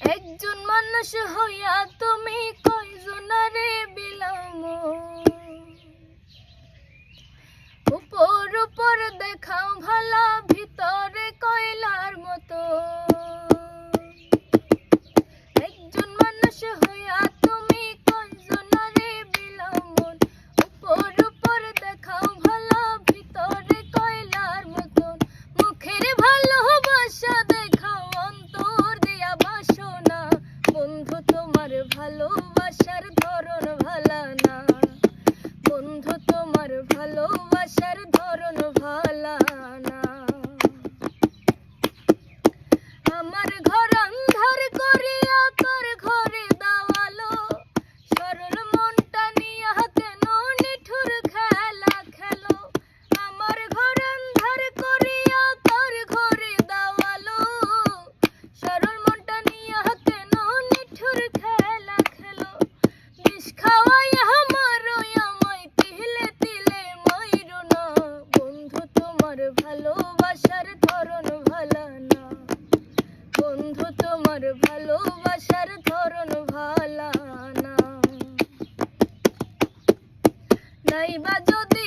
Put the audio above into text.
একজন মানুষ হইয়া তুমি কয়জনারে তোমার ভালোবাসার ধরন ভালা না। বন্ধু তোমার ভালোবাসার ধরন ভালা না। নাইবা যদি